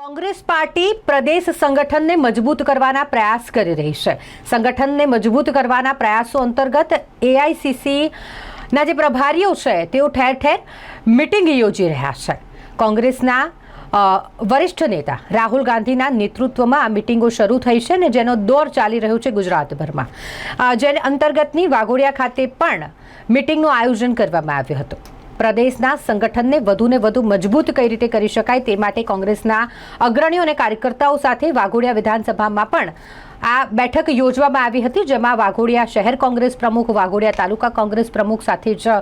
Congress party પ્રદેશ સંગઠનને મજબૂત કરવાના પ્રયાસ કરી રહી છે. સંગઠનને મજબૂત કરવાના પ્રયાસો અંતર્ગત એઆઈસીસીના જે પ્રભારીઓ છે, તેઓ ઠેર ઠેર મિટિંગ યોજી રહ્યા છે. કોંગ્રેસના વરિષ્ઠ નેતા રાહુલ ગાંધીના નેતૃત્વમાં આ મિટિંગો શરૂ થઈ છે અને જેનો દોર ચાલી રહ્યો છે ગુજરાતભરમાં. જેને અંતર્ગતની વાઘોડિયા ખાતે પણ મિટિંગનું આયોજન કરવામાં આવ્યું હતું. પ્રદેશના સંગઠનને વધુને વધુ મજબૂત કઈ રીતે કરી શકાય તે માટે કોંગ્રેસના અગ્રણીઓ અને કાર્યકર્તાઓ સાથે વાઘોડિયા વિધાનસભામાં પણ આ બેઠક યોજવામાં આવી હતી, જેમાં વાઘોડિયા શહેર કોંગ્રેસ પ્રમુખ, વાઘોડિયા તાલુકા કોંગ્રેસ પ્રમુખ સાથે જ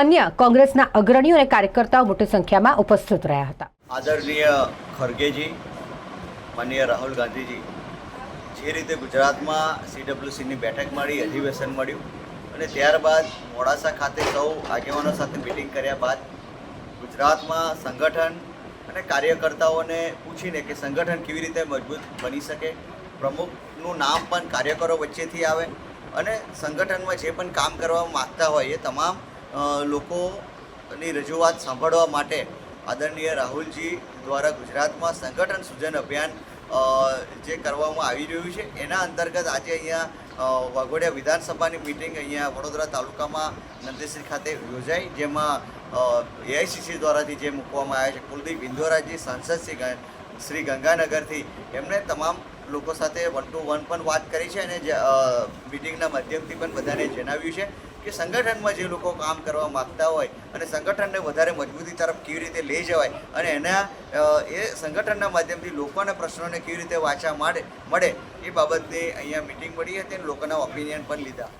અન્ય કોંગ્રેસના અગ્રણીઓ અને કાર્યકર્તાઓ મોટી સંખ્યામાં ઉપસ્થિત રહ્યા હતા. આદરણીય ખરગેજી, માનનીય રાહુલ ગાંધીજી, જે રીતે ગુજરાતમાં સીડબ્લ્યુસીની બેઠક મળી, અધિવેશન મળ્યું અને ત્યારબાદ મોડાસા ખાતે સૌ આગેવાનો સાથે મિટિંગ કર્યા બાદ ગુજરાતમાં સંગઠન અને કાર્યકર્તાઓને પૂછીને કે સંગઠન કેવી રીતે મજબૂત બની શકે, પ્રમુખનું નામ પણ કાર્યકરો વચ્ચેથી આવે અને સંગઠનમાં જે પણ કામ કરવા માગતા હોય એ તમામ લોકોની રજૂઆત સાંભળવા માટે આદરણીય રાહુલજી દ્વારા ગુજરાતમાં સંગઠન સૂજન અભિયાન જે કરવામાં આવી રહ્યું છે, એના અંતર્ગત આજે અહીંયા વાઘોડિયા વિધાનસભાની મિટિંગ અહીંયા વડોદરા તાલુકામાં નંદેશ્રી ખાતે યોજાઈ, જેમાં એઆઈસીસી દ્વારાથી જે મૂકવામાં આવ્યા છે, કુલદીપ ઇન્દોરાજી, સાંસદ શ્રી શ્રી ગંગાનગરથી. એમણે તમામ લોકો સાથે વન ટુ વન પણ વાત કરી છે અને મિટિંગના માધ્યમથી પણ બધાને જણાવ્યું છે કે સંગઠનમાં જે લોકો કામ કરવા માગતા હોય અને સંગઠનને વધારે મજબૂતી તરફ કેવી રીતે લઈ જવાય અને એના એ સંગઠનના માધ્યમથી લોકોના પ્રશ્નોને કેવી રીતે વાંચવા મળે મળે એ બાબતની અહીંયા મિટિંગ મળી હતી અને લોકોના ઓપિનિયન પણ લીધા.